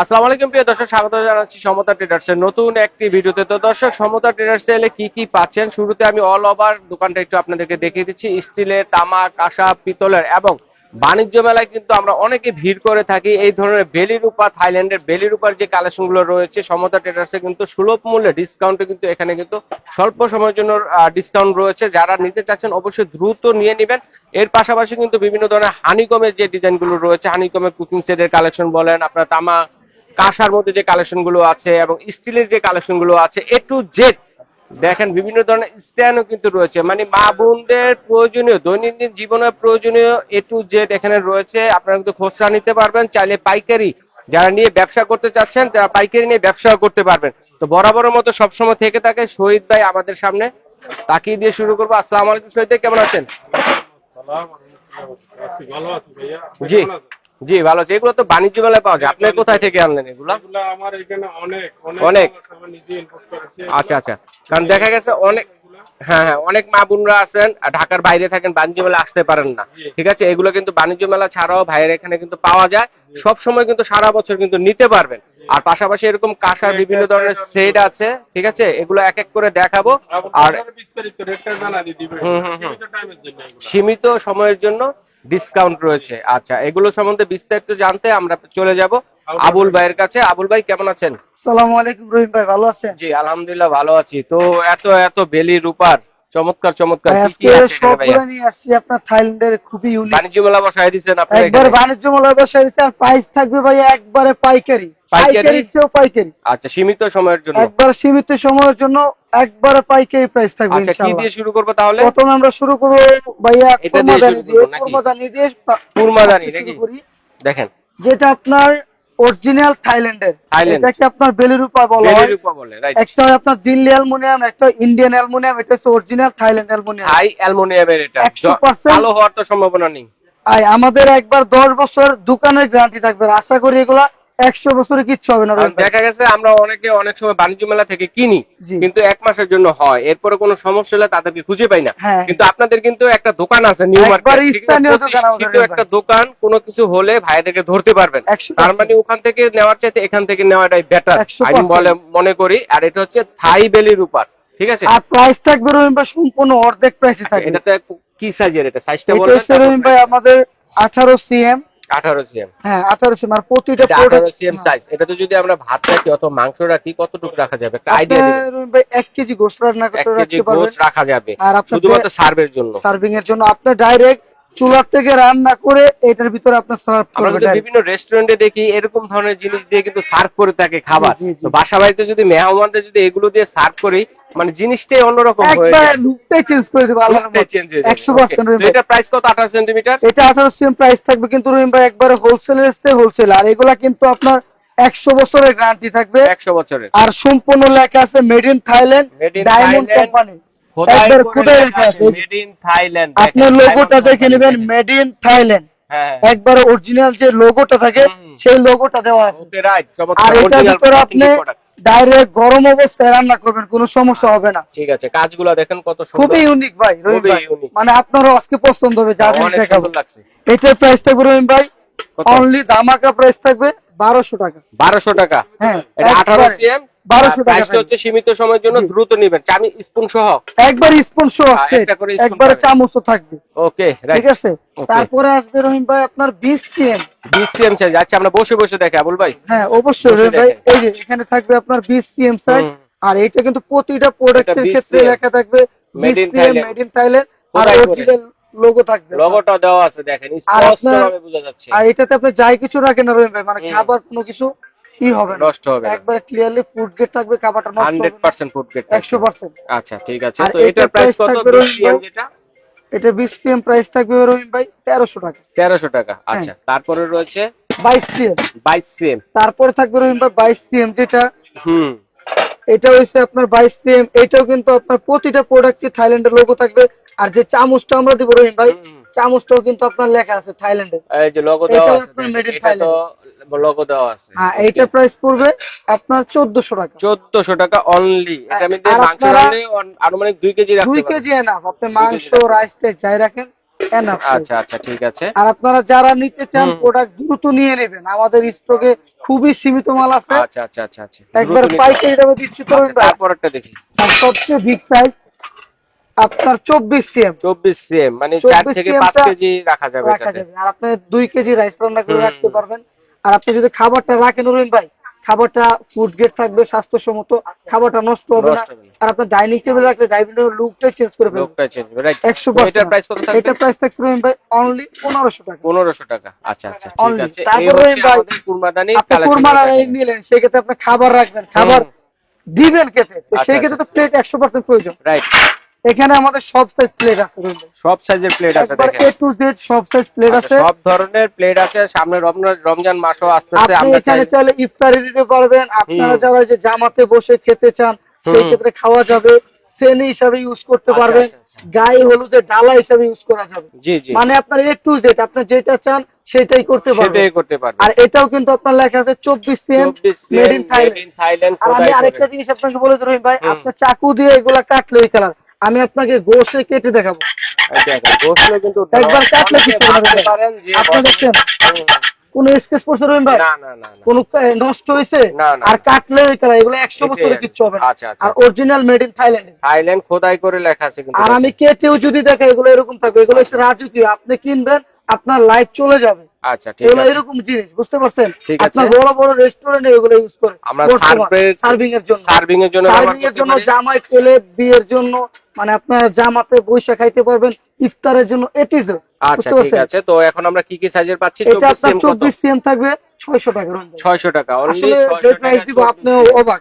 আসসালামু আলাইকুম, প্রিয় দর্শক, স্বাগত জানাচ্ছি সমতা ট্রেডার্সের নতুন একটি ভিডিওতে। তো দর্শক, সমতা ট্রেডার্স এলে কি কি পাচ্ছেন? শুরুতে আমি অল ওভার দোকানটা একটু আপনাদেরকে দেখিয়ে দিচ্ছি। স্টিলের, তামাক কাঁসা পিতলের এবং বাণিজ্য মেলায় কিন্তু আমরা অনেকে ভিড় করে থাকি। এই ধরনের বেলি রূপা থাইল্যান্ডের বেলি রূপার যে কালেকশনগুলো রয়েছে, সমতা ট্রেডার্সে কিন্তু সুলভ মূল্যে ডিসকাউন্টে কিন্তু এখানে কিন্তু স্বল্প সময়ের জন্য ডিসকাউন্ট রয়েছে। যারা নিতে চাচ্ছেন অবশ্যই দ্রুত নিয়ে নেবেন। এর পাশাপাশি কিন্তু বিভিন্ন ধরনের হানিকমের যে ডিজাইনগুলো রয়েছে, হানিকমের কুকিং সেটের কালেকশন বলেন, আপনার তামা, কাঁসার মধ্যে যে কালেকশনগুলো আছে এবং স্টিলের যে কালেকশনগুলো আছে এ টু জেড দেখেন বিভিন্ন ধরনের স্ট্যান্ডও কিন্তু রয়েছে। মানে মা বোনদের প্রয়োজনীয় দৈনন্দিন জীবনের প্রয়োজনীয় এ টু জেড এখানে রয়েছে। আপনারা কিন্তু খুচরা নিতে পারবেন। চাইলে পাইকারি যারা নিয়ে ব্যবসা করতে চাচ্ছেন তারা পাইকারি নিয়ে ব্যবসাও করতে পারবেন। তো বরাবরের মতো সবসময় থেকে থাকে শহীদ ভাই আমাদের সামনে। তাকিয়ে দিয়ে শুরু করব। আসসালামু আলাইকুম শহীদ ভাই কেমন আছেন? জি। জি ভালো আছে। এগুলো তো বাণিজ্য মেলায় পাওয়া যায়। আপনি কোথায় থেকে আনলেন এগুলো? আমার এখানে অনেক অনেক? আচ্ছা আচ্ছা। কারণ দেখা গেছে অনেক হ্যাঁ হ্যাঁ অনেক মা বোনরা আছেন ঢাকার বাইরে থাকেন বাণিজ্য মেলা আসতে পারেন না। ঠিক আছে? এগুলো কিন্তু বাণিজ্য মেলা ছাড়াও ভাইয়ের এখানে কিন্তু পাওয়া যায়। সব সময় কিন্তু সারা বছর কিন্তু নিতে পারবেন। আর পাশাপাশি এরকম কাঁসার বিভিন্ন ধরনের সেট আছে। ঠিক আছে? এগুলো এক এক করে দেখাবো। আর সীমিত সময়ের জন্য। ডিসকাউন্ট রয়েছে। আচ্ছা এগুলো সম্বন্ধে বিস্তারিত জানতে আমরা চলে যাব আবুল ভাইয়ের কাছে। আবুল ভাই কেমন আছেন? সালামু আলাইকুম রহিম ভাই ভালো আছেন? জি আলহামদুলিল্লাহ ভালো আছি। তো এত এত বেলি রূপার চমৎকার চমৎকার ভাই, কি নিয়ে আসছি আপনার থাইল্যান্ডের খুবই ইউনিক বাণিজ্য মেলা বসায় দিচ্ছেন আপনি একবার বাণিজ্য মেলা বসাই দিচ্ছে আর প্রাইস থাকবে ভাই একবারে পাইকারি। পাইকারি? চেয়েও পাইকারি। আচ্ছা সীমিত সময়ের জন্য। একবার সীমিত সময়ের জন্য একবারে পাইকারি প্রাইস থাকবে আচ্ছা কি দিয়ে শুরু করব তাহলে? প্রথমে আমরা শুরু করব ভাইয়া কুরমাদানি দিয়ে? কুরমাদানি দিয়ে কুরমাদানি নাকি? দেখেন। যেটা আপনার অরিজিনাল থাইল্যান্ডের। থাইল্যান্ড। এটাকে আপনার বেলিরূপা বলা হয়। রূপা বলে রাইট একটা হয় আপনার দিল্লি অ্যালুমিনিয়াম একটা ইন্ডিয়ান অ্যালুমিনিয়াম এটা হচ্ছে অরিজিনাল থাইল্যান্ড অ্যালুমিনিয়াম। হাই অ্যালুমিনিয়ামের এটা। 100% ভালো হওয়ার তো সম্ভাবনা নেই। আই আমাদের একবার দশ বছর দোকানের গ্যারান্টি থাকবে। আর আশা করি এগুলা একশো বছরে কিচ্ছু হবে না। দেখা গেছে আমরা অনেকে অনেক সময় বাণিজ্য মেলা থেকে কিনি কিন্তু এক মাসের জন্য হয়। এরপরে কোনো সমস্যা হলে তাদেরকে খুঁজে পাই না। হ্যাঁ। কিন্তু আপনাদের কিন্তু একটা দোকান আছে নিউ মার্কেট। একটা দোকান কোনো কিছু হলে ভাইদেরকে ধরতে পারবেন। 100% তার মানে ওখান থেকে নেওয়ার চাইতে এখান থেকে নেওয়াটাই বেটার আমি বলে মনে করি আর এটা হচ্ছে থাই বেলির উপর। ঠিক আছে? আর প্রাইস থাকবে রহিম ভাই সম্পূর্ণ অর্ধেক প্রাইসে আচ্ছা, থাকবে। এটাতে কি সাইজের এটা? সাইজটা রহিম ভাই আমাদের আঠারো সিএম 18 সিএম। হ্যাঁ আঠারো সিএম আর প্রতিটা 18 সিএম সাইজ এটা যদি আমরা ভাত রাখি অথবা মাংস রাখি কতটুকু রাখা যাবে? একটা আইডিয়া দিবেন। ভাই এক কেজি গোস্ত রান্না করতে রাখতে পারবেন। গোশ রাখা যাবে। শুধুমাত্র সার্ভের জন্য। সার্ভিং এর জন্য আপনি ডাইরেক্ট চুলার থেকে রান্না করে এটার ভিতরে সার্ভ বিভিন্ন রেস্টুরেন্টে দেখি এরকম ধরনের জিনিস দিয়ে কিন্তু সার্ভ করে থাকে খাবার। তো বাসা বাড়িতে যদি মেহমানদের যদি এগুলো দিয়ে সার্ভ করি মানে জিনিসটাই অন্যরকম হয়ে একবার যায় লুকটাই চেঞ্জ করে দেবো আল্লাহর লুকটাই চেঞ্জ হয়ে যাবে। 100% Okay, রহিম তো ভাই। এটার প্রাইস কত? 18 সেন্টিমিটার এটা সিএম প্রাইস থাকবে কিন্তু রহিম ভাই একবারে হোলসেল আর এগুলা কিন্তু আপনার একশো বছরের গ্যারান্টি থাকবে। 100 বছরের। আর সম্পূর্ণ লেখা আছে made in Thailand diamond company একবার লেখা আছে, made in Thailand, আপনার লোগোটা দেখে নেবেন মেড ইন থাইল্যান্ড হ্যাঁ একবার অরিজিনাল যে লোগোটা থাকে সেই লোগোটা দেওয়া আছে। আর এটার ভিতরে আপনি। ডাইরেক্ট গরম অবস্থায় রান্না করবেন কোনো সমস্যা হবে না। ঠিক আছে কাজগুলো দেখেন কত সুন্দর। খুবই ইউনিক ভাই রহিম ভাই। মানে আপনারও আজকে পছন্দ হবে যা জিনিস দেখাবো। এটার প্রাইস থাকবে রহিম ভাই অনলি ধামাকা প্রাইস থাকবে বারোশো টাকা। বারোশো টাকা? হ্যাঁ এটা 18 সিএম 1200 টাকা প্রাইসটা হচ্ছে সীমিত সময়ের জন্য দ্রুত নেবেন। স্পুন সহ? একবার স্পুন সহ হ্যাঁ, সেট একবারে। চামচও থাকবে। ওকে ঠিক আছে? তারপরে আসবে রহিম ভাই আপনার বিশ সিএম 20 সিএম সাইজ আচ্ছা আমরা বসে বসে দেখে আবুল ভাই। হ্যাঁ অবশ্যই রহিম ভাই। এই যে এখানে থাকবে আপনার বিশ সিএম সাইজ আর এটা কিন্তু প্রতিটা প্রোডাক্টের ক্ষেত্রে লেখা থাকবে। মেড ইন থাইল্যান্ড আর অরিজিনাল লোগো থাকবে। লোগোটা দেওয়া আছে দেখেন। স্পষ্ট ভাবে বোঝা যাচ্ছে। আর এটাতে আপনি যাই কিছু রাখেন না রহিম ভাই। মানে খাবার কোনো কিছু ই হবে নষ্ট হবে একবারে ক্লিয়ারলি ফুড গ্রেড থাকবে নষ্ট 100% ফুড গ্রেড একশো পার্সেন্ট আচ্ছা ঠিক আছে। তো এটার প্রাইস কত থাকবে 20 সিএম যেটা এটা? সিএম প্রাইস থাকবে রহিম ভাই তেরোশো টাকা। 1300 টাকা আচ্ছা। হ্যাঁ। তারপরে রয়েছে? বাইশ সিএম। 22 সিএম। তারপরে থাকবে রহিম ভাই বাইশ সিএম যেটা হুম। এটা হচ্ছে আপনার বাইশ সিএম। এটাও কিন্তু আপনার প্রতিটা প্রোডাক্টে থাইল্যান্ডের লোগো থাকবে। আর যে চামচটা আমরা দিব রহিম ভাই। চামচটাও কিন্তু আপনার লেখা আছে থাইল্যান্ডে। এই যে লোগো দেওয়া আছে এটা তো লোগো দেওয়া আছে। হ্যাঁ এইটার প্রাইস পড়বে আপনার চোদ্দশো টাকা। 1400 টাকা অনলি এটা আমি আর মাংস রাখলে আনুমানিক 2 কেজি রাখতে দুই পারবেন। কেজি এনাফ আপনি মাংস রাইস যাই রাখেন Enough আচ্ছা আচ্ছা ঠিক আছে। আর আপনারা যারা নিতে চান। প্রোডাক্ট দ্রুত নিয়ে নেবেন। আমাদের স্টকে খুবই সীমিত মাল আছে। আচ্ছা আচ্ছা আচ্ছা আচ্ছা। একবার পাইকারি দামে দিচ্ছি তো আচ্ছা, তারপরেরটা দেখি। সবচেয়ে বিগ সাইজ আপনার চব্বিশ সিএম। চব্বিশ সিএম মানে 24 চার থেকে পাঁচ কেজি রাখা যাবে রাখা যাবে। আর আপনি দুই কেজি রাইস রান্না করে রাখতে পারবেন। আর আপনি যদি খাবারটা রাখেন রহিম ভাই খাবারটা ফুড গ্রেড থাকবে স্বাস্থ্যসম্মত খাবারটা নষ্ট হবে না। আর আপনার ডাইনিং টেবিল রাখলে ডাইনিং টেবিল লুকটাই চেঞ্জ করে ফেলবে লোকটা চেঞ্জ রাইট একশো এটার প্রাইস কত থাকবে? এটার প্রাইস থাকছে রহিম ভাই অনলি পনেরোশো টাকা। পনেরোশো টাকা। আচ্ছা আচ্ছা ঠিক আছে। তারপরে ভাই, আমাদের কুরবাদানি আপনি কোরবানা নিলেন সেক্ষেত্রে আপনি খাবার রাখবেন। খাবার দিবেন খেতে। তো আচ্ছা, সেই ক্ষেত্রে তো আচ্ছা। প্লেট একশো পার্সেন্ট প্রয়োজন। রাইট এখানে আমাদের সব সাইজ প্লেট আছে সব সাইজের প্লেট আছে দেখেন। এ টু জেড সব সাইজ প্লেট আচ্ছা, আছে। সব ধরনের প্লেট আছে। সামনে রমজান- রমজান মাসও আসতেছে আপনি আমরা এখানে চাই চাইলে ইফতারি দিতে পারবেন। আপনারা যারা যে জামাতে বসে খেতে চান সেই ক্ষেত্রে খাওয়া যাবে। শ্রেণি হিসাবে ইউজ করতে আচ্ছা, পারবেন। আচ্ছা। গায়ে হলুদের ডালা হিসাবে ইউজ করা যাবে। জি জি। মানে আপনার এ টু জেড আপনি যেটা চান সেটাই করতে পারবেন। সেটাই করতে পারবে আর এটাও কিন্তু আপনার লেখা আছে চব্বিশ সিএম মেড ইন থাইল্যান্ড আর আমি আরেকটা জিনিস আপনাকে বলে দিই রহিম ভাই হুম। আপনার চাকু দিয়ে এগুলা কাটলে ওই কালার আমি আপনাকে গোসে কেটে দেখাবো গোসলে কিন্তু একবার কাটলে। পারেন আপনি দেখছেন? কোন স্কেচ পড়ছে রহিম ভাই। কোন নষ্ট হয়েছে। আর কাটলে এগুলো একশো বছরের কিচ্ছু হবে আচ্ছা, আচ্ছা, আর। Original made in Thailand Thailand খোদাই করে লেখা আছে কিন্তু আর আমি কেটেও যদি দেখে এগুলো এরকম থাকবে এগুলো রাজকীয় আপনি কিনবেন আপনার লাইট চলে যাবে। আচ্ছা ঠিক আছে। এরকম জিনিস বুঝতে পারছেন? আপনার বড় বড় রেস্টুরেন্টে এগুলো ইউজ করে। আমরা সার্ভিং এর জন্য। সার্ভিং এর জন্য সার্ভিং এর জন্য জামাই পেলে বিয়ের জন্য মানে আপনার জামাতে বৈশা খাইতে পারবেন ইফতারের জন্য এটিজ আচ্ছা ঠিক আছে। তো এখন আমরা কি কি সাইজের পাচ্ছি? এটা 24 আপনার সিএম থাকবে ছয়শো টাকা 600 টাকা অনলি 600 টাকা প্রাইস দিব আপনি অবাক।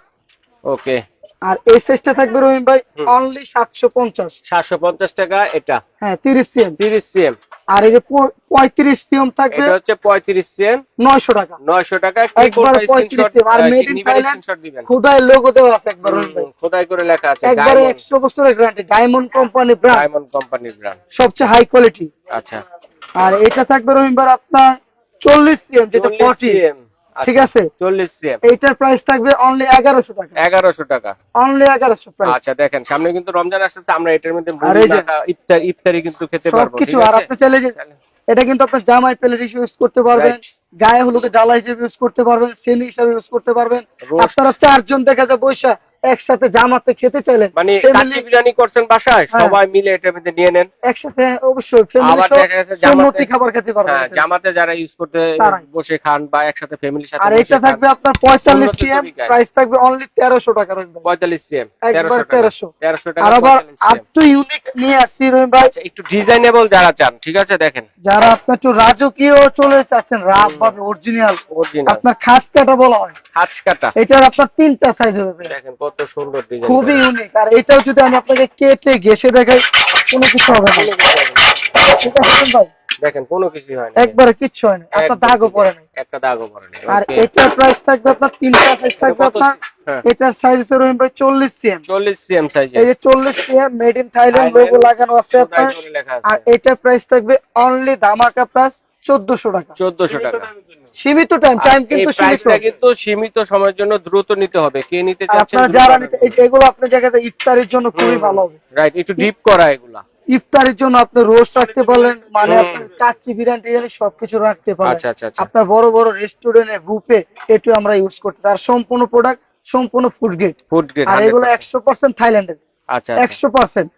ওকে আর এই সাইজটা থাকবে রহিম ভাই অনলি সাতশো পঞ্চাশ। 750 টাকা এটা। হ্যাঁ তিরিশ সিএম 30 সিএম আর এই যে প- পঁয়ত্রিশ সিএম থাকবে এটা হচ্ছে 35 সিএম নয়শো টাকা। 900 টাকা। একবার কোনটা 35 স্ক্রিনশট সিএম আর মেড ইন থাইল্যান্ড স্ক্রিনশট দিবেন? খুদাই লোগো দেওয়া আছে একবার রহিম ভাই। খোদাই করে লেখা আছে একবারে একশো বছরের guarantee diamond company brand diamond কোম্পানির ব্র্যান্ড সবচেয়ে হাই কোয়ালিটি আচ্ছা। আর এটা থাকবে রহিম ভাই আপনার চল্লিশ সিএম যেটা 40 ফর্টি CM, ঠিক আচ্ছা, আছে 40 সিএম এইটার প্রাইস থাকবে অনলি এগারোশো টাকা। 1100 টাকা। অনলি এগারোশো প্রাইস আচ্ছা দেখেন সামনে কিন্তু রমজান আসছে আমরা এটার মধ্যে ইফতার ইফতারি কিন্তু খেতে পারব কিছু ঠিক আর আপনি চলে যে এটা কিন্তু আপনার জামাই প্লেট হিসেবে ইউজ করতে পারবেন. গায়ে হলুদের ডালা হিসেবে ইউজ করতে পারবেন সেনি হিসেবে ইউজ করতে পারবেন। আপনারা চারজন দেখা যায় বৈশা একসাথে জামাতে খেতে চাইলেন। মানে কাচ্চি বিরিয়ানি করছেন বাসায় হ্যাঁ। সবাই মিলে এটা মধ্যে নিয়ে নেন। একসাথে অবশ্যই ফ্যামিলি আবার দেখা যাচ্ছে জামাতে- খাবার খেতে পারবেন। হ্যাঁ জামাতে যারা ইউজ করতে বসে খান বা একসাথে ফ্যামিলির সাথে আর এটা থাকবে আপনার পঁয়তাল্লিশ সুন্নতি সিএম প্রাইস থাকবে অনলি তেরোশো টাকা রহিম 45 সিএম 1300 টাকা। 1300 1300 টাকা আর আবার 45 আপ টু ইউনিক নিয়ে আসছি রহিম ভাই। আচ্ছা একটু ডিজাইনেবল যারা চান ঠিক আছে দেখেন। যারা আপনার একটু রাজকীয় চলে যাচ্ছেন রাব ভাবে অরিজিনাল অরিজিনাল আপনার খাস কাটা বলা হয়। হাঁচ কাটা। এটার আপনার তিনটা সাইজ হবে দেখেন কত সুন্দর ডিজাইন খুবই ইউনিক আর এটাও যদি আমি আপনাকে কেটে ঘেসে দেখাই কোনো কিছু হবে না। ঠিক আছে ভাই। দেখেন কোনো কিছু হয় না। একবারে কিচ্ছু হয় না। একদম দাগও পড়ে না একটা দাগও পড়ে না আর এটার প্রাইস থাকবে আপনার তিনটা সাইজ থাকবে আপনার হ্যাঁ। এটার সাইজ হচ্ছে রহিম ভাই চল্লিশ সিএম 40 সিএম সাইজে এই যে চল্লিশ CM made in Thailand logo লাগানো আছে আপনার। আর এটার প্রাইস থাকবে অনলি ধামাকা প্রাইস চোদ্দশো টাকা। 1400 টাকা। সীমিত টাইম টাইম কিন্তু সীমিত। প্রাইসটা কিন্তু সীমিত সময়ের জন্য দ্রুত নিতে হবে। কে নিতে আর চাচ্ছেন আপনারা যারা নিতে এগুলো আপনার জায়গাতে ইফতারের জন্য খুবই ভালো হবে। রাইট একটু ডিপ করা এগুলা। ইফতারের জন্য আপনি রোস্ট রাখতে পারলেন মানে হুম। আপনার চাচ্ছি বিরিয়ানি টিরিয়ানি সবকিছু রাখতে পারলেন আচ্ছা আচ্ছা আচ্ছা। আপনার বড় বড় রেস্টুরেন্টে বুফে এটু আমরা ইউজ করতে আর সম্পূর্ণ প্রোডাক্ট সম্পূর্ণ ফুড গ্রেড ফুড গ্রেড আর এগুলো একশো পার্সেন্ট থাইল্যান্ডের আচ্ছা একশো পার্সেন্ট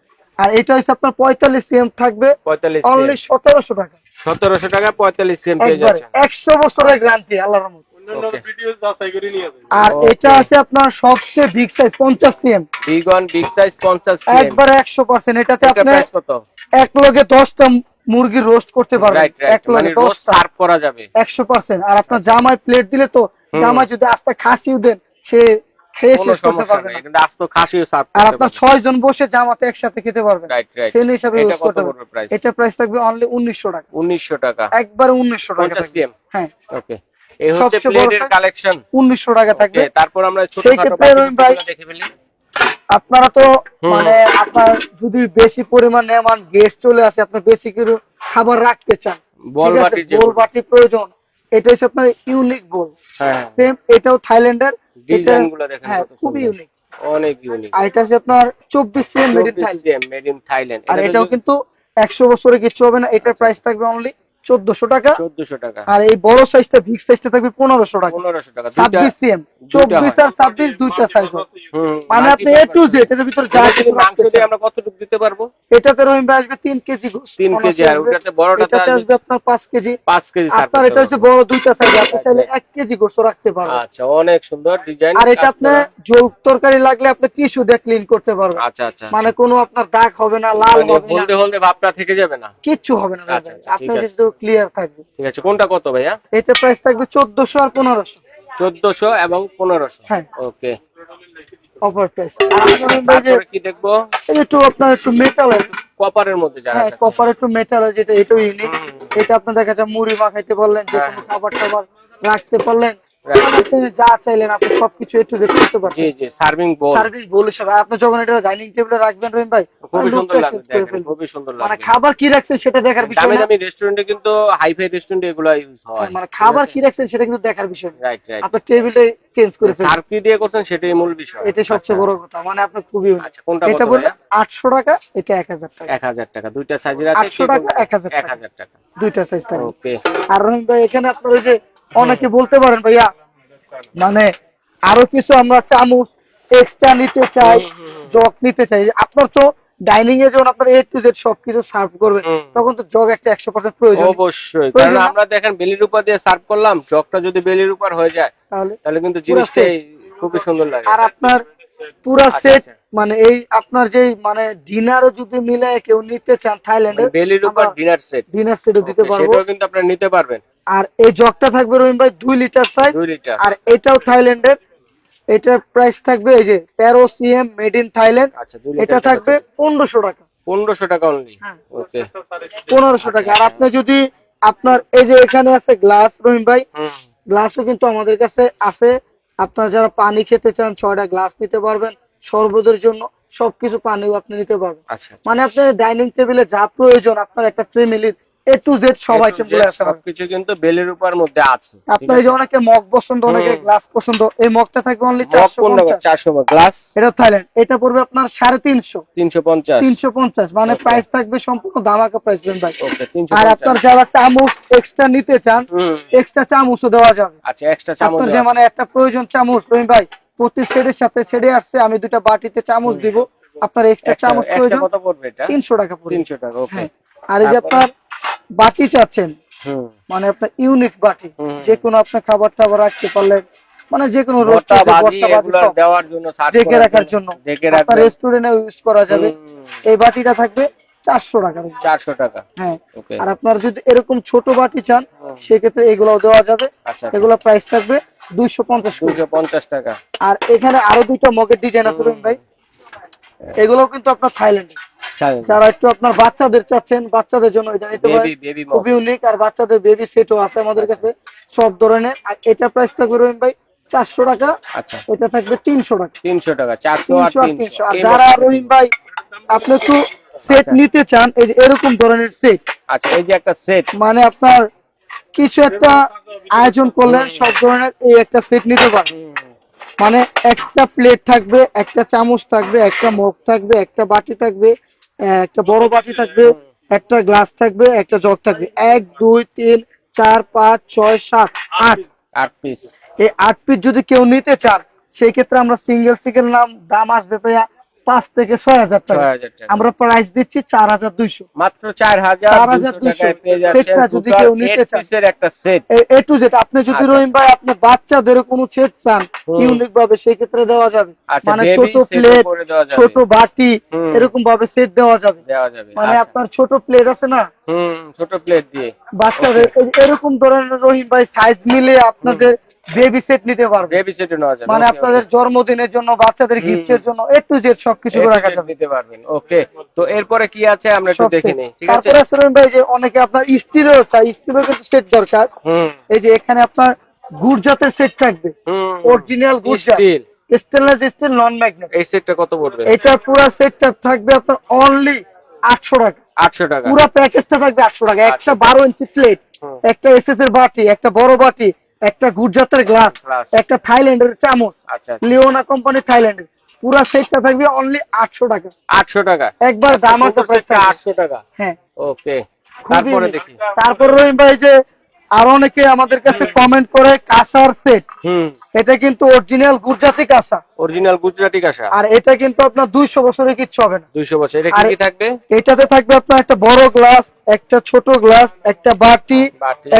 আর এটা হচ্ছে আপনার পঁয়তাল্লিশ সিএম থাকবে 45 অনলি সতেরোশো টাকা। 1700 টাকা 45 সিএম একবারে একশো বছরের গ্যারান্টি আল্লাহর রহমত। অন্যান্য Okay. ভিডিও যাচাই করে নিয়ে যাবেন। আর এটা আছে আপনার সবচেয়ে বিগ সাইজ পঞ্চাশ CM big one big size 50 CM একবারে একশো পার্সেন্ট এটাতে এটা আপনি কত? এক লগে দশটা মুরগি রোস্ট করতে পারবেন। এক রাইট মানে দশটা। সার্ভ করা যাবে। একশো পার্সেন্ট আর আপনার জামাই প্লেট দিলে তো। জামাই যদি আস্তে খাসিও দেন সে আর আপনার ছয় জন বসে জামাতে একসাথে খেতে পারবেন। রাইট রাইট সেন হিসাবে ইউজ করতে পারবেন। এটা প্রাইস থাকবে অনলি উনিশশো টাকা। 1900 টাকা। একবারে উনিশশো টাকা 50 থাকবে। সিএম হ্যাঁ। ওকে এই হচ্ছে প্লেটের কালেকশন উনিশশো টাকা থাকবে। তারপর আমরা ছোট সেই খাটো ক্ষেত্রে বাকি রহিম ভাই- জিনিসগুলো দেখে ফেলি। আপনারা তো মানে আপনার যদি বেশি পরিমাণ নেমান গেস্ট চলে আসে আপনি বেশি কিছু খাবার রাখতে চান বল বাটি বল বাটি প্রয়োজন। এটা হচ্ছে আপনার ইউনিক বল। হ্যাঁ। সেম এটাও থাইল্যান্ডের। ডিজাইনগুলো দেখেন হ্যাঁ খুবই। ইউনিক অনেক ইউনিক আর এটা হচ্ছে আপনার চব্বিশ CM made in Thailand made in Thailand আর এটাও কিন্তু একশো বছরে কিছু হবে না এটার প্রাইস থাকবে অনলি চোদ্দশো টাকা। চোদ্দশো টাকা। আর এই বড় সাইজটা বিগ সাইজটা থাকবে পনেরোশো টাকা। টাকা। দুইটা ছাব্বিশ সিএম চব্বিশ আর ছাব্বিশ দুইটা সাইজ মানে আপনি এ টু জেড ভিতরে যা এটা কিছু মাংস দিয়ে আমরা কতটুকু দিতে পারব? এটাতে রহিম ভাই আসবে কেজি কেজি আর ওটাতে বড়টাতে আসবে আপনার পাঁচ কেজি। পাঁচ কেজি আপনার এটা হচ্ছে বড় দুইটা সাইজ আপনি চাইলে এক কেজি গোস্ত রাখতে পারবেন। আচ্ছা অনেক সুন্দর ডিজাইন আর এটা আপনি জল তরকারি লাগলে আপনি টিস্যু দিয়ে ক্লিন করতে পারবেন। আচ্ছা আচ্ছা মানে কোনো আপনার দাগ হবে না লাল মানে হবে না। হলদে হলদে ভাবটা থেকে যাবে না? কিচ্ছু হবে না আচ্ছা। আচ্ছা, আছে। ক্লিয়ার থাকবে। ঠিক আছে কোনটা কত ভাইয়া? এটা প্রাইস থাকবে 1400 আর 1500 1400 এবং 1500 হ্যাঁ। ওকে। অফার প্রাইস তারপরে কি দেখব? এই যে একটু আপনার একটু মেটাল কপারের মধ্যে যারা হ্যাঁ কপার একটু মেটাল যেটা এটাও ইউনিক এটা আপনি দেখা যায় মুড়ি মাখাইতে পারলেন যে কোনো হ্যাঁ। খাবার টাবার রাখতে পারলেন? আপনি যা চাইলেন আপনি সবকিছু একটু দেখতে করতে জি জি সার্ভিং বোল। বল আপনি যখন এটা ডাইনিং টেবিলে রাখবেন রহিম ভাই খুবই সুন্দর টা লাগবে দেখেন, খুবই সুন্দর মানে খাবার কি রাখছেন সেটা দেখার বিষয় দামি দামি রেস্টুরেন্টে কিন্তু হাইফাই রেস্টুরেন্টে এগুলো ইউজ হয়। মানে খাবার কি রাখছেন সেটা কিন্তু দেখার বিষয় না। রাইট রাইট আপনার টেবিলে চেঞ্জ করে ফেলবেন সার্ভ কি দিয়ে করছেন সেটাই মূল বিষয়। এটা সবচেয়ে আচ্ছা, বড় কথা। মানে আপনার খুবই আচ্ছা কোনটা এটা টাকা এটা এক হাজার টাকা। এক হাজার টাকা দুইটা সাইজের আছে 800 টাকা, 1000 এক টাকা। হাজার টাকা। দুইটা সাইজ ওকে আর রহিম ভাই এখানে আপনার ওই যে অনেকে বলতে পারেন ভাইয়া মানে আরও কিছু আমরা চামচ এক্সট্রা নিতে চাই। জগ নিতে চাই। আপনার তো ডাইনিং এ যখন আপনার এ টু জেড সবকিছু সার্ভ করবেন তখন তো জগ একটা একশো পার্সেন্ট প্রয়োজন। অবশ্যই কারণ আমরা দেখেন বেলির উপর দিয়ে সার্ভ করলাম জগটা যদি বেলির উপর হয়ে যায় তাহলে তাহলে কিন্তু জিনিসটাই খুবই সুন্দর লাগে। আর আপনার পুরা আচ্ছা, সেট আচ্ছা। মানে এই আপনার যে মানে ডিনারও যদি মিলে কেউ নিতে চান থাইল্যান্ডে বেলির উপর ডিনার সেট ডিনার সেটও দিতে পারব। সেটাও কিন্তু আপনারা নিতে পারবেন। আর এই জগটা থাকবে রহিম ভাই দুই লিটার সাইজ আর এটাও থাইল্যান্ডের। এটার প্রাইস থাকবে এই যে তেরো সিএম মেড ইন থাইল্যান্ড এটা থাকবে পনেরোশো টাকা। পনেরোশো টাকা অনলি হ্যাঁ। পনেরোশো টাকা। আর আপনি যদি আপনার এই যে এখানে আছে গ্লাস রহিম ভাই গ্লাসও কিন্তু আমাদের কাছে আছে। আপনার যারা পানি খেতে চান ছয়টা গ্লাস নিতে পারবেন। শরবতের জন্য সবকিছু পানিও আপনি নিতে পারবেন। আচ্ছা আচ্ছা। মানে আপনার ডাইনিং টেবিলে যা প্রয়োজন আপনার একটা ফ্যামিলির এ টু জেড সব আছে সবকিছু কিন্তু বেলের উপর মধ্যে আছে। আপনার এই যে অনেকে মগ পছন্দ অনেকে গ্লাস পছন্দ এই মগটা থাকবে অনলি গ্লাস এটা থাইল্যান্ড এটা পড়বে আপনার সাড়ে তিনশো। তিনশো পঞ্চাশ। তিনশো পঞ্চাশ মানে প্রাইস থাকবে সম্পূর্ণ দামাকা প্রাইস ভাই। ওকে তিনশো আর আপনার যারা চামচ এক্সট্রা নিতে চান এক্সট্রা চামচও দেওয়া যাবে। আচ্ছা এক্সট্রা চামচ আপনার যে মানে একটা প্রয়োজন চামচ রহিম ভাই প্রতি সেটের সাথে সেটে আসছে আমি দুটা বাটিতে চামচ দিব। আপনার এক্সট্রা চামচ প্রয়োজন কত পড়বে এটা? তিনশো টাকা পড়বে। তিনশো টাকা ওকে হ্যাঁ। আর এই যে আপনার বাটি চাচ্ছেন। মানে আপনার ইউনিক বাটি। যে কোনো আপনার খাবার টাবার রাখতে পারলেন মানে যে কোনো দেওয়ার জন্য ঢেকে রাখার জন্য। আপনার রেস্টুরেন্টে ইউজ করা যাবে। এই বাটিটা থাকবে চারশো টাকা। চারশো টাকা। হ্যাঁ। আর আপনার যদি এরকম ছোট বাটি চান। সেক্ষেত্রে এগুলো দেওয়া যাবে। আচ্ছা এগুলো প্রাইস থাকবে দুইশো পঞ্চাশ দুশো পঞ্চাশ টাকা। আর এখানে আরও দুইটা মগের ডিজাইন আছে ভাই। এগুলো কিন্তু আপনার থাইল্যান্ডে যারা একটু আপনার বাচ্চাদের চাচ্ছেন বাচ্চাদের জন্য এটা নিতে পারেন। খুবই ইউনিক আর বাচ্চাদের বেবি সেটও আছে আমাদের কাছে। সব ধরনের। আর এটা প্রাইস থাকবে রহিম ভাই চারশো টাকা। আচ্ছা। এটা থাকবে তিনশো টাকা। তিনশো টাকা চারশো আর তিনশো আর যারা রহিম ভাই আপনি একটু সেট আচ্ছা। নিতে চান এই যে এরকম ধরনের সেট আচ্ছা এই যে একটা সেট মানে আপনার কিছু একটা আয়োজন করলেন সব ধরনের এই একটা সেট নিতে পারেন মানে একটা প্লেট থাকবে একটা চামচ থাকবে একটা মগ থাকবে একটা বাটি থাকবে। একটা বড় বাটি থাকবে একটা গ্লাস থাকবে একটা জগ থাকবে। এক দুই তিন চার পাঁচ ছয় সাত আট। আট পিস এই আট পিস যদি কেউ নিতে চান সেই ক্ষেত্রে আমরা সিঙ্গেল সিঙ্গেল নাম দাম আসবে ভাইয়া। পাঁচ থেকে ছয় হাজার টাকা। আমরা প্রাইস দিচ্ছি চার হাজার দুইশো। মাত্র চার হাজার চার হাজার। টাকায় সেটটা যদি কেউ নিতে চান। একটা সেট এ টু জেড আপনি যদি আচ্ছা। রহিম ভাই আপনি বাচ্চাদের কোনো সেট চান ইউনিক ভাবে সেই ক্ষেত্রে দেওয়া যাবে। আচ্ছা মানে ছোট প্লেট ছোট বাটি এরকম ভাবে সেট দেওয়া যাবে। মানে আচ্ছা। আপনার ছোট প্লেট আছে না? হুম ছোট প্লেট দিয়ে। বাচ্চাদের এরকম ধরনের রহিম ভাই সাইজ মিলে আপনাদের বেবি সেট নিতে পারবে। বেবি সেটও নেওয়া যাবে। মানে আপনাদের জন্মদিনের জন্য বাচ্চাদের। গিফটের জন্য এ টু জেড সবকিছু রাখা যাবে। দিতে পারবেন। ওকে তো এরপরে কি আছে আমরা একটু দেখে। নিই ঠিক আছে? তারপরে ভাই যে অনেকে আপনার চাই স্টিলের কিন্তু সেট দরকার। হুম। এই যে এখানে আপনার গুড় জাতের সেট থাকবে। হুম। অরিজিনাল গুড় জাত steel. Stainless steel non magnet এই সেটটা কত পড়বে? এটা পুরো সেটটা থাকবে আপনার অনলি আটশো টাকা। আটশো টাকা। পুরো প্যাকেজটা থাকবে আটশো টাকা। একটা আচ্ছা। বারো ইঞ্চি প্লেট একটা এসএস এর বাটি একটা বড় বাটি একটা গুজরাতের গ্লাস। একটা থাইল্যান্ডের চামচ আচ্ছা লিওনা কোম্পানি থাইল্যান্ডের। পুরা সেটটা থাকবে অনলি আটশো টাকা। আটশো টাকা? একবার দাম আটশো টাকা। হ্যাঁ। ওকে তারপরে। দেখি। তারপর রহিম ভাই যে আরও অনেকে আমাদের কাছে কমেন্ট করে কাঁসার সেট হুম। এটা কিন্তু অরিজিনাল গুজরাটি কাঁসা। অরিজিনাল গুজরাটি কাঁসা। আর এটা কিন্তু আপনার দুইশো বছরের কিচ্ছু হবে না। দুইশো বছর। এটা কি কি থাকবে? এটাতে থাকবে আপনার একটা বড় গ্লাস একটা ছোট গ্লাস একটা বাটি।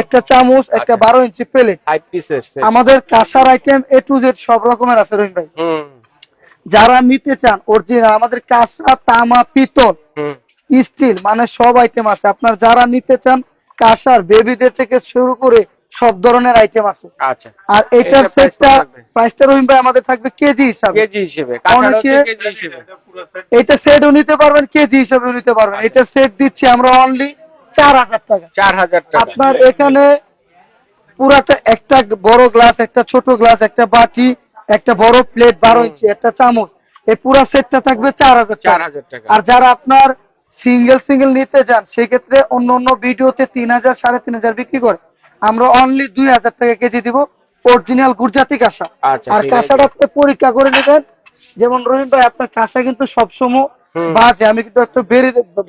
একটা চামচ একটা আচ্ছা। বারো ইঞ্চি প্লেট আমাদের কাঁসার আইটেম এ টু জেড সব রকমের আছে রহিম ভাই। হুম। যারা নিতে চান অরিজিনাল আমাদের কাঁসা তামা পিতল হুম। স্টিল মানে সব আইটেম আছে। আপনার যারা নিতে চান কাঁসার বেবিদের থেকে শুরু করে সব ধরনের আইটেম আছে। আচ্ছা। আর এটার সেটটা প্রাইসটা রহিম ভাই আমাদের থাকবে কেজি হিসাবে। কেজি হিসেবে। কাঁসার হচ্ছে অনেকে- কেজি হিসেবে। এটা সেট নিতে পারবেন কেজি হিসাবেও নিতে পারবেন। আচ্ছা। এটা সেট দিচ্ছি আমরা অনলি চার হাজার টাকা। চার হাজার টাকা। আপনার এখানে পুরাটা একটা বড় গ্লাস একটা ছোট গ্লাস একটা বাটি একটা বড় প্লেট বারো। ইঞ্চি একটা চামচ। এই পুরা সেটটা থাকবে চার হাজার চার টাকা। হাজার টাকা। আর যারা আপনার সিঙ্গেল সিঙ্গেল নিতে চান সেক্ষেত্রে অন্য অন্য ভিডিওতে তিন হাজার সাড়ে তিন হাজার বিক্রি করে। আমরা অনলি দুই হাজার টাকা কেজি দিব অরিজিনাল গুজরাটি কাঁসা। আচ্ছা আর কাঁসাটা আপনি পরীক্ষা করে নেবেন। যেমন রহিম ভাই আপনার কাঁসা কিন্তু সবসময়। বাজে। আমি কিন্তু একটু বেড়ে একটু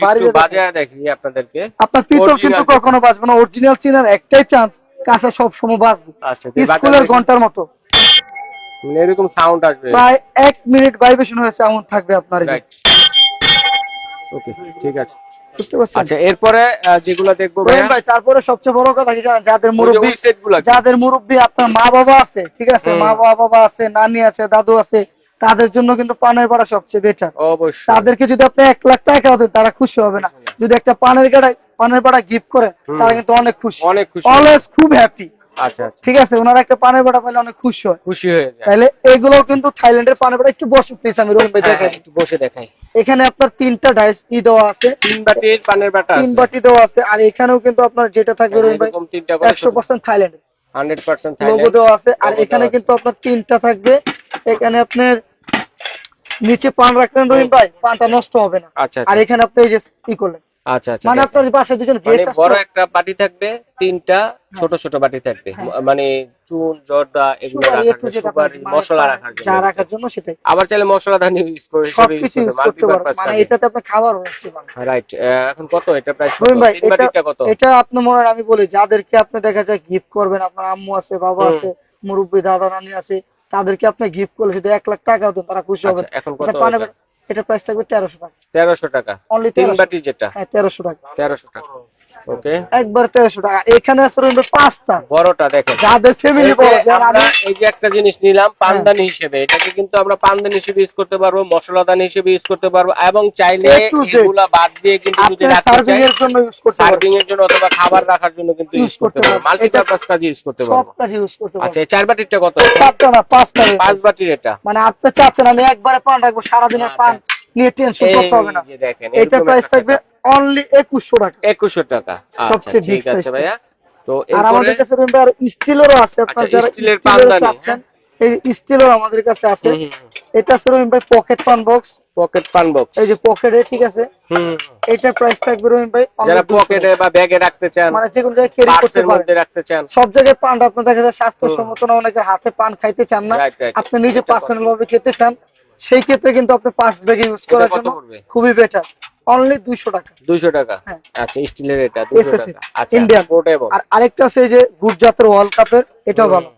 দেখি আপনাদেরকে। আপনার পিতল কিন্তু কখনো বাজবে না। অরিজিনাল চিনার একটাই চান্স কাঁসা সবসময় বাজবে। আচ্ছা স্কুলের ঘণ্টার মতো। এরকম সাউন্ড আসবে। প্রায় এক মিনিট ভাইব্রেশন হয়েছে এমন থাকবে আপনার ওকে ঠিক আছে। বুঝতে পারছেন? আচ্ছা এরপরে যেগুলো দেখব ভাই তারপরে সবচেয়ে বড় কথা যাদের মুরব্বী? যাদের মুরব্বী আপনার মা বাবা আছে ঠিক আছে? মা বাবা আছে নানি আছে দাদু আছে তাদের জন্য কিন্তু পানের পাড়া সবচেয়ে বেটার অবশ্যই। তাদেরকে যদি আপনি এক লাখ টাকা দেন তারা খুশি হবে না। যদি একটা পানের গাড়ায় পানের পাড়া গিফট করে তারা কিন্তু অনেক খুশি। অনেক খুশি অলওয়েজ খুব হ্যাপি আচ্ছা আচ্ছা। ঠিক আছে ওনারা একটা পানের পাড়া পেলে অনেক খুশি হয়। খুশি হয়ে যায়। তাহলে এগুলো কিন্তু থাইল্যান্ডের পানের পাড়া একটু বসে প্লিজ আমি রহিম ভাই হ্যাঁ, দেখাই। হ্যাঁ, একটু বসে দেখাই। এখানে আপনার তিনটা ডাইস ই দেওয়া আছে। তিন বাটির পানের বাটা তিন বাটি দেওয়া আছে। আর এখানেও কিন্তু আপনার যেটা থাকবে রহিম ভাই এরকম তিনটা করে একশো percent Thailand hundred percent logo দেওয়া আছে। আর এখানে কিন্তু আপনার তিনটা থাকবে। এখানে আপনার নিচে পান রাখলেন রহিম ভাই পানটা নষ্ট হবে না। আচ্ছা আর আচ্ছা এখানে আপনি এই যে ই করলেন। আচ্ছা আচ্ছা মানে আপনার বাসায় দুজন মানে গেস্ট বড় একটা বাটি থাকবে তিনটা ছোট ছোট বাটি থাকবে। হ্যাঁ। মানে চুন জর্দা এগুলো সুপারি রাখার জন্য সুপারি আপনার মশলা মানে রাখার যা জন্য রাখার জন্য সেটাই। আবার চাইলে মশলা দানি ইউজ করে সবকিছু ইউজ করতে পারবেন মানে এটাতে আপনি খাবারও রাখতে পারবেন রাইট এখন কত? এটা প্রাইস তিন বাটিটা কত? এটা আপনি মনে হয় আমি বলি যাদেরকে আপনি দেখা যায় গিফট করবেন আপনার আম্মু আছে বাবা আছে মুরব্বী দাদা নানি আছে তাদেরকে আপনি গিফট করলে যদি এক লাখ টাকা দেন তারা খুশি হবে। আচ্ছা এখন কত এটা প্রাইস থাকবে তেরোশো টাকা। তেরোশো টাকা। অনলি তিন বাটি যেটা। হ্যাঁ তেরোশো টাকা। তেরোশো টাকা। ওকে? একবার তেরোশো টাকা। এখানে আছে রইবে পাঁচটা। বড়টা দেখেন। যাদের ফ্যামিলি বড় আমরা এই যে একটা জিনিস নিলাম পানদানি হিসেবে। এটাকে কিন্তু আমরা পানদানি হিসেবে ইউজ করতে পারব মশলাদানি হিসেবে ইউজ করতে পারব এবং চাইলে। এগুলা বাদ দিয়ে কিন্তু যদি সার্ভিং এর জন্য ইউজ করতে পারবেন। সার্ভিং এর জন্য অথবা খাবার রাখার জন্য কিন্তু ইউজ করতে পারব। পারব। মাল্টিপারপাস কাজে ইউজ করতে সব কাজে ইউজ করতে আচ্ছা এই চার বাটিরটা কত? চারটা না পাঁচটা পাঁচ বাটির এটা? মানে আপনি চাচ্ছেন আমি একবারে পান রাখব সারাদিনের আচ্ছা। পান নিয়ে টেনশন করতে হবে না। যে দেখেন এটা প্রাইস থাকবে অনলি একুশশো টাকা। টাকা। আচ্ছা সবচেয়ে ঠিক আছে ভাইয়া। তো আর আমাদের কাছে স্টিলেরও আছে আপনার আচ্ছা, যারা স্টিলের চাচ্ছেন এই স্টিলের আমাদের কাছে আছে। এটা ভাই পকেট পান বক্স পকেট পান বক্স এই যে পকেটে ঠিক আছে? হুম। এটা প্রাইস থাকবে রহিম ভাই যারা পকেটে বা ব্যাগে রাখতে চান মানে যে কোনো জায়গায় ক্যারি করতে রাখতে চান। সব জায়গায় পান আপনার দেখা যায় স্বাস্থ্যসম্মত না অনেকের হাতে পান খাইতে চান না. আপনি নিজে পার্সোনাল ভাবে খেতে চান সেই ক্ষেত্রে কিন্তু আপনি পার্স ব্যাগে ইউজ করার জন্য খুবই বেটার অনলি দুইশো টাকা। দুইশো টাকা? হ্যাঁ। আচ্ছা স্টিলের এটা দুইশো SSC, টাকা। আচ্ছা Indian। পোর্টেবল আর আরেকটা আছে যে গুজরাতের ওয়ার্ল্ড কাপের এটাও ভালো।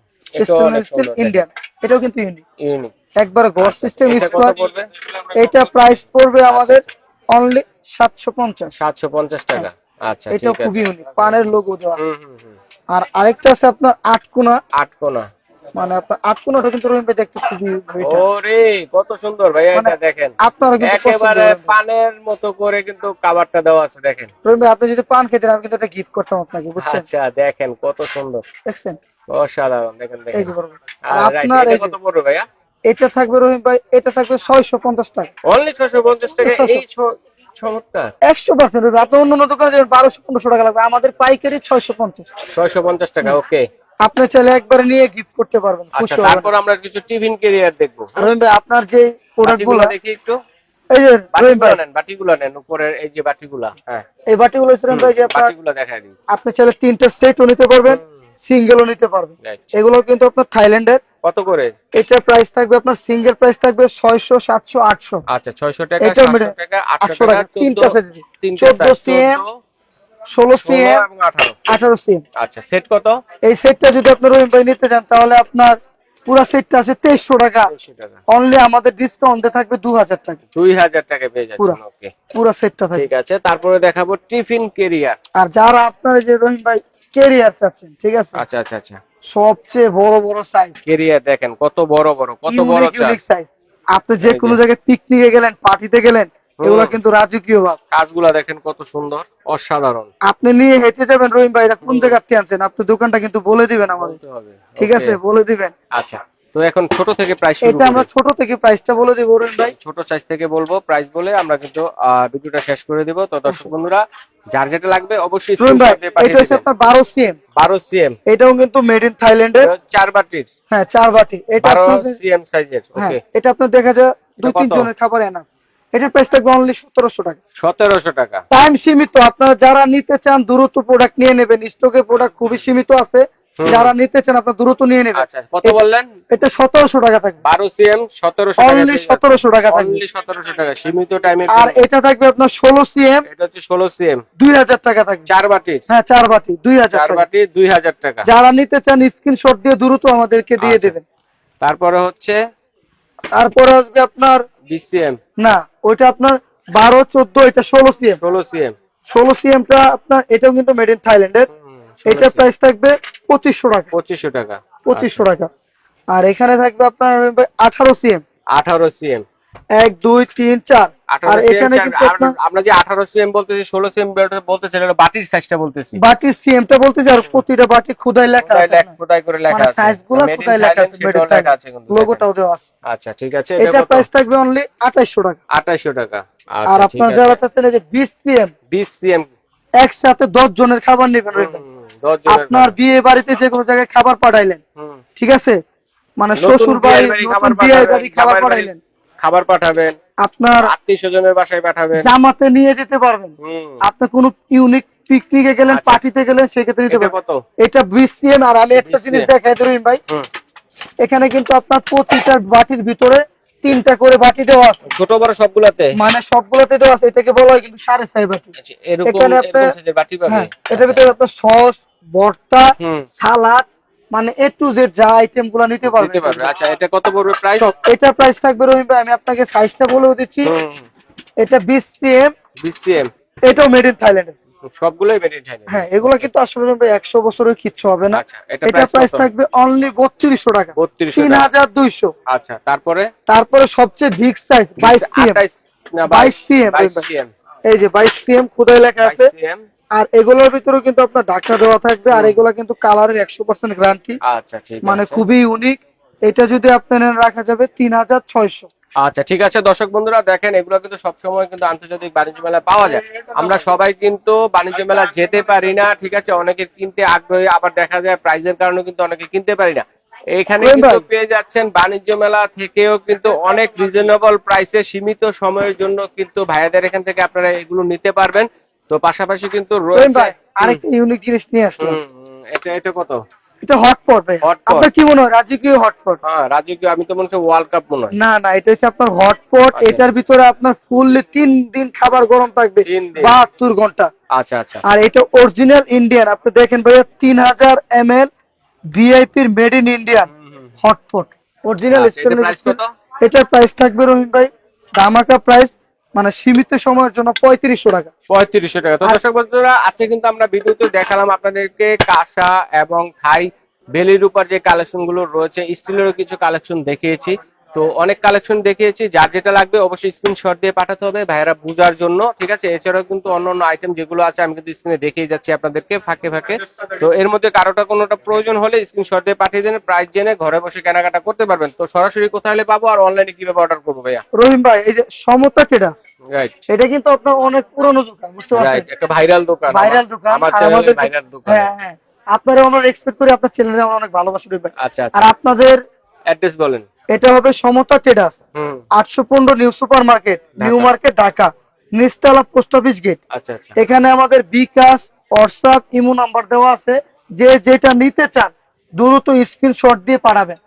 অনেক স্টিল ইন্ডিয়ান এটাও কিন্তু ইউনিক ইউনিক একবার গড সিস্টেম ইউজ এটা পড়বে? এটা প্রাইস পড়বে আমাদের অনলি সাতশো পঞ্চাশ। সাতশো পঞ্চাশ টাকা। আচ্ছা এটাও ঠিক খুবই ইউনিক পানের লোগো দেওয়া। আর আরেকটা আছে আপনার আটকোনা আট কোনা। মানে আপনার আটকোনাটা কিন্তু রহিম ভাই দেখতে খুবই ওরে কত সুন্দর ভাই মানে এটা দেখেন। আপনারও কিন্তু একেবারে পানের মতো করে কিন্তু কাভারটা দেওয়া আছে দেখেন। রহিম ভাই আপনি যদি পান খেতেন আমি কিন্তু এটা গিফট করতাম আপনাকে বুঝছেন? আচ্ছা দেখেন কত সুন্দর। দেখছেন? অসাধারণ দেখেন এই দেখেন যে বড় আপনার এটা কত পড়বে ভাইয়া? এটা থাকবে রহিম ভাই এটা থাকবে ছয়শো পঞ্চাশ টাকা। অনলি ছশো পঞ্চাশ টাকা এই চমৎকার একশো পার্সেন্ট আপনি অন্য অন্য দোকানে যাবেন বারোশো পনেরোশো টাকা লাগবে। আমাদের পাইকারি ছয়শো পঞ্চাশ। ছয়শো পঞ্চাশ টাকা ওকে। আপনি চাইলে একবারে নিয়ে গিফট করতে পারবেন খুশি আচ্ছা হবেন তারপর আমরা কিছু টিফিন কেরিয়ার দেখব। রহিম ভাই আপনার যে প্রোডাক্টগুলো দেখি একটু। এই যে রহিম ভাই নেন বাটিগুলো নেন উপরের এই যে বাটিগুলা হ্যাঁ। এই বাটিগুলো রহিম ভাই যে আপনার বাটিগুলো দেখাই আপনি চাইলে তিনটা সেটও নিতে পারবেন সিঙ্গেলও নিতে পারবেন। এগুলো কিন্তু আপনার থাইল্যান্ডের। কত করে? এটার প্রাইস থাকবে আপনার সিঙ্গেল প্রাইস থাকবে ছয়শো সাতশো আটশো। আচ্ছা ছয়শো টাকা এটাও সাতশো মেডেল- টাকা আটশো আটশো টাকা টাকা তিনটা সেট সিএম 14, ষোলো সিএম আঠারো। আঠারো সিএম। আচ্ছা সেট কত? এই সেটটা যদি আপনার রহিম ভাই নিতে চান তাহলে আপনার পুরো সেটটা আছে তেইশশো টাকা। অনলি আমাদের ডিসকাউন্টে থাকবে দু হাজার টাকা। দুই হাজার টাকা পেয়ে যাচ্ছেন ওকে পুরো সেটটা ঠিক আছে তারপরে দেখাবো টিফিন কেরিয়ার। আর যারা আপনার যে রহিম ভাই কেরিয়ার চাচ্ছেন ঠিক আছে? আচ্ছা আচ্ছা আচ্ছা। সবচেয়ে বড় বড় সাইজ কেরিয়ার দেখেন কত বড় বড় কত বড় সাইজ আপনি যে কোনো জায়গায় পিকনিকে গেলেন পার্টিতে গেলেন। এগুলো কিন্তু রাজকীয় ভাব। কাজগুলা দেখেন কত সুন্দর অসাধারণ। আপনি নিয়ে হেঁটে যাবেন রহিম ভাই এটা কোন। জায়গাা থেকে আনছেন? আপনি দোকানটা কিন্তু বলে দিবেন আমাদের। হবে ঠিক আছে বলে দিবেন। আচ্ছা তো এখন ছোট থেকে প্রাইস শুরু এটা আমরা ছোট থেকে প্রাইসটা বলে দিব রহিম ভাই। ছোট সাইজ থেকে বলব প্রাইস বলে আমরা কিন্তু ভিডিওটা শেষ করে দিব। তো দর্শক বন্ধুরা যার যেটা লাগবে অবশ্যই রহিম ভাই এটা হচ্ছে আপনার বারো সিএম বারো সিএম এটাও কিন্তু মেড ইন থাইল্যান্ডের চার বাটির। হ্যাঁ চার বাটি। এটা বারো আপনাদের- সিএম সাইজের ওকে এটা আপনার দেখা যায় দুই তিন জনের খাবার এনা এটার প্রাইস থাকবে অনলি সতেরোশো টাকা। সতেরোশো টাকা। টাইম সীমিত আপনারা যারা নিতে চান দ্রুত প্রোডাক্ট নিয়ে নেবেন। স্টকে প্রোডাক্ট খুবই সীমিত আছে। যারা নিতে চান আপনার দ্রুত নিয়ে নেবেন। আচ্ছা কত বললেন? এটা সতেরোশো টাকা থাকবে। বারো সিএম সতেরোশো Only 1700 টাকা থাকবে। সতেরোশো টাকা সীমিত টাইমে আর এটা থাকবে আপনার ষোলো সিএম। এটা হচ্ছে ষোলো সিএম। দুই হাজার টাকা থাকবে। চার বাটি। হ্যাঁ চার বাটি দুই হাজার চার বাটি দুই হাজার টাকা। যারা নিতে চান স্ক্রিনশট দিয়ে দ্রুত আমাদেরকে দিয়ে আচ্ছা। দেবেন। তারপরে হচ্ছে? তারপরে আসবে আপনার বিশ সিএম না ওইটা আপনার বারো চোদ্দ এটা ষোলো সিএম ষোলো সিএম ষোলো সিএমটা আপনার এটাও কিন্তু মেড ইন থাইল্যান্ডের এটার প্রাইস থাকবে পঁচিশশো টাকা। পঁচিশশো টাকা। পঁচিশশো টাকা। আর এখানে থাকবে আপনার আঠারো সিএম আঠারো সিএম এক দুই তিন চার। আর এখানে কিন্তু আমরা যে আঠারো সিএম বলতেছি ষোলো সিএম বলতেছি এটা বাটির সাইজটা বলতেছি। বাটির সিএমটা বলতেছি আর প্রতিটা বাটি খুদাই লেখা খোদাই আছে খোদাই করে লেখা মানে আছে। খুদাই লেখা আছে সেটাও লেখা আছে কিন্তু লোগোটাও দেওয়া আছে। আচ্ছা ঠিক আছে। এটা প্রাইস থাকবে অনলি টাকা। আঠাইশো টাকা। আর আচ্ছা আপনার যারা চাচ্ছেন যে বিশ সিএম বিশ সিএম। একসাথে দশ জনের খাবার নেবেন আপনার বিয়ে বাড়িতে যে কোনো জায়গায় খাবার পাঠাইলেন। হুম। ঠিক আছে? মানে শ্বশুর বাড়ি বিয়ে বাড়ি খাবার পাঠাইলেন। খাবার পাঠাবেন আপনার আত্মীয় স্বজনের বাসায় পাঠাবেন। জামাতে নিয়ে যেতে পারবেন। আপনি কোনো ইউনিক পিকনিকে গেলেন আচ্ছা। পার্টিতে গেলেন সেক্ষেত্রে নিতে কত? এটা বিশ সিএম আর আমি একটা জিনিস দেখাই দিই ভাই। এখানে কিন্তু আপনার প্রতিটা বাটির ভিতরে তিনটা করে বাটি দেওয়া আছে। ছোট বড় সবগুলাতে? মানে সবগুলোতে দেওয়া আছে এটাকে বলা হয় কিন্তু সাড়ে ছয় বাটি। আচ্ছা, এখানে আপনার- হ্যাঁ এটার ভিতরে আপনার সস ভর্তা সালাদ মানে এ টু জেড যা আইটেমগুলো নিতে পারবেন দিতে পারবে। আচ্ছা এটা কত পড়বে প্রাইস। এটার প্রাইস থাকবে রহিম ভাই আমি আপনাকে সাইজটা বলেও দিচ্ছি। এটা বিশ সিএম বিশ সিএম এটাও মেড ইন থাইল্যান্ড সবগুলোই মেড ইন চাইনা হ্যাঁ এগুলো কিন্তু আসলে রহিম ভাই একশো বছরের কিচ্ছু হবে না। আচ্ছা এটা এটা প্রাইস থাকবে অনলি বত্রিশশো টাকা। বত্রিশশো তিন টাকা হাজার দুইশো। আচ্ছা তারপরে? তারপরে সবচেয়ে বিগ সাইজ বাইশ সিএম আঠাইশ না 22 CM, বাইশ সিএম এই যে বাইশ সিএম খুদাই লেখা আছে। সিএম আর এগুলোর ভিতরে কিন্তু আপনার ঢাকা দেওয়া থাকবে আর। এগুলো কিন্তু কালারের একশো পার্সেন্ট গ্যারান্টি আচ্ছা ঠিক মানে খুবই ইউনিক এটা যদি আপনার রাখা যাবে তিন হাজার ছয়শো। আচ্ছা ঠিক আছে। দর্শক বন্ধুরা দেখেন এগুলো কিন্তু সবসময় কিন্তু আন্তর্জাতিক বাণিজ্য মেলা পাওয়া যায়। আমরা সবাই কিন্তু বাণিজ্য মেলা যেতে পারি না ঠিক আছে? অনেকে কিনতে আগ্রহী আবার দেখা যায় প্রাইজের কারণে কিন্তু অনেকে কিনতে পারি না। এখানে কিন্তু পেয়ে যাচ্ছেন বাণিজ্য মেলা থেকেও কিন্তু অনেক রিজনেবল প্রাইসে সীমিত সময়ের জন্য কিন্তু ভাইয়াদের এখান থেকে আপনারা এগুলো নিতে পারবেন। তো পাশাপাশি কিন্তু রয়েছে আরেকটা ইউনিক জিনিস নিয়ে আসলাম হুম, এটা এটা কত? এটা হটপট ভাই। আপনার কি মনে হয় রাজকীয় হটপট হ্যাঁ রাজকীয় আমি তো মনে হচ্ছে ওয়ার্ল্ড কাপ মনে হয়। না না এটা হচ্ছে আপনার হটপট আচ্ছা। এটার ভিতরে আপনার ফুললি তিন দিন খাবার গরম থাকবে। বাহাত্তর ঘণ্টা। আচ্ছা আচ্ছা। আর এটা অরিজিনাল ইন্ডিয়ান আপনি দেখেন ভাইয়া তিন হাজার M L ভিআইপির made in Indian. Hotpot original এটার প্রাইস থাকবে রহিম ভাই ধামাকা প্রাইস মানে সীমিত সময়ের জন্য পঁয়ত্রিশশো টাকা। পঁয়ত্রিশশো টাকা। তো দর্শক বন্ধুরা আজকে কিন্তু আমরা ভিডিওতে দেখালাম আপনাদেরকে কাঁসা এবং থাই বেলির উপর যে কালেকশনগুলো রয়েছে স্টিলেরও কিছু কালেকশন দেখিয়েছি। তো অনেক কালেকশন দেখিয়েছি যার যেটা লাগবে অবশ্যই স্ক্রিনশট দিয়ে পাঠাতে হবে ভাইয়েরা বুঝার জন্য ঠিক আছে? এছাড়াও কিন্তু অন্য অন্য আইটেম যেগুলো আছে আমি কিন্তু স্ক্রিনে দেখিয়ে যাচ্ছি আপনাদেরকে ফাঁকে ফাঁকে। তো এর মধ্যে কারোটা কোনোটা প্রয়োজন হলে স্ক্রিনশট দিয়ে পাঠিয়ে দেন প্রাইস জেনে ঘরে বসে কেনাকাটা করতে পারবেন। তো সরাসরি কোথায় হলে পাবো আর অনলাইনে কীভাবে অর্ডার করব ভাইয়া? রহিম ভাই এই যে সমতা ট্রেডার্স রাইট এটা কিন্তু আপনার অনেক পুরনো দোকান বুঝতে পারছেন? একটা ভাইরাল দোকান ভাইরাল দোকান আমার আর চ্যানেলে ভাইরাল দোকান। হ্যাঁ হ্যাঁ। আপনারা আমরা এক্সপেক্ট করি আপনার চ্যানেলে আমরা অনেক ভালোবাসা দেবেন আচ্ছা আর আচ্ছা আপনাদের অ্যাড্রেস বলেন। এটা হবে সমতা ট্রেডার্স আটশো পনেরো new super market new market Dhaka. নিস্তালা post office gate আচ্ছা আচ্ছা। এখানে আমাদের বিকাশ হোয়াটসঅ্যাপ ইমো নাম্বার দেওয়া আছে। যে যেটা নিতে চান দ্রুত স্ক্রিনশট দিয়ে পাঠাবেন।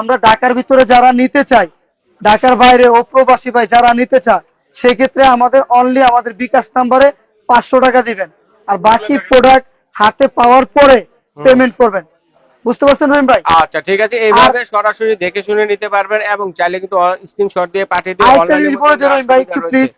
আমরা ঢাকার ভিতরে যারা নিতে চাই ঢাকার বাইরে ও প্রবাসী ভাই যারা নিতে চান সেক্ষেত্রে আমাদের অনলি আমাদের বিকাশ নাম্বারে পাঁচশো টাকা দিবেন। আর বাকি প্রোডাক্ট হাতে পাওয়ার পরে পেমেন্ট করবেন। বুঝতে পারছেন রহিম ভাই? আচ্ছা ঠিক আছে। এইভাবে সরাসরি দেখে শুনে নিতে পারবেন এবং চাইলে কিন্তু স্ক্রিনশট দিয়ে পাঠিয়ে দিন অনলাইনে বলে দিন রহিম ভাই একটু প্লিজ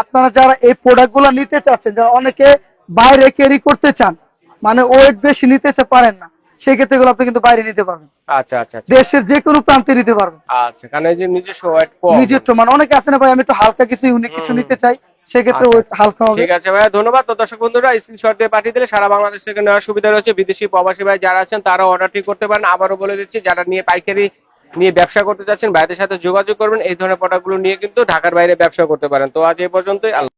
আপনারা যারা এই প্রোডাক্টগুলো নিতে চাচ্ছেন যারা অনেকে বাইরে ক্যারি করতে চান মানে ওয়েট বেশি নিতে পারেন না সেক্ষেত্রে এগুলো আপনি কিন্তু বাইরে নিতে পারবেন। আচ্ছা আচ্ছা আচ্ছা। দেশের যে কোনো প্রান্তে নিতে পারবেন। আচ্ছা কারণ এই যে নিজস্ব ওয়েট কম। নিজস্ব মানে অনেকে আছে না ভাই আমি একটু হালকা কিছু ইউনিক কিছু নিতে চাই সেক্ষেত্রে আচ্ছা, হালকা হবে। ঠিক আছে ভাইয়া ধন্যবাদ। তো দর্শক বন্ধুরা স্ক্রিনশট দিয়ে পাঠিয়ে দিলে সারা বাংলাদেশ থেকে নেওয়ার সুবিধা রয়েছে বিদেশি প্রবাসী ভাই যারা আছেন তারা অর্ডারটি করতে পারেন। আবারও বলে দিচ্ছি যারা নিয়ে পাইকারি নিয়ে ব্যবসা করতে চাচ্ছেন ভাইদের সাথে যোগাযোগ করবেন। এই ধরনের প্রোডাক্টগুলো নিয়ে কিন্তু ঢাকার বাইরে ব্যবসা করতে পারেন। তো আজ এই পর্যন্তই আল্লাহ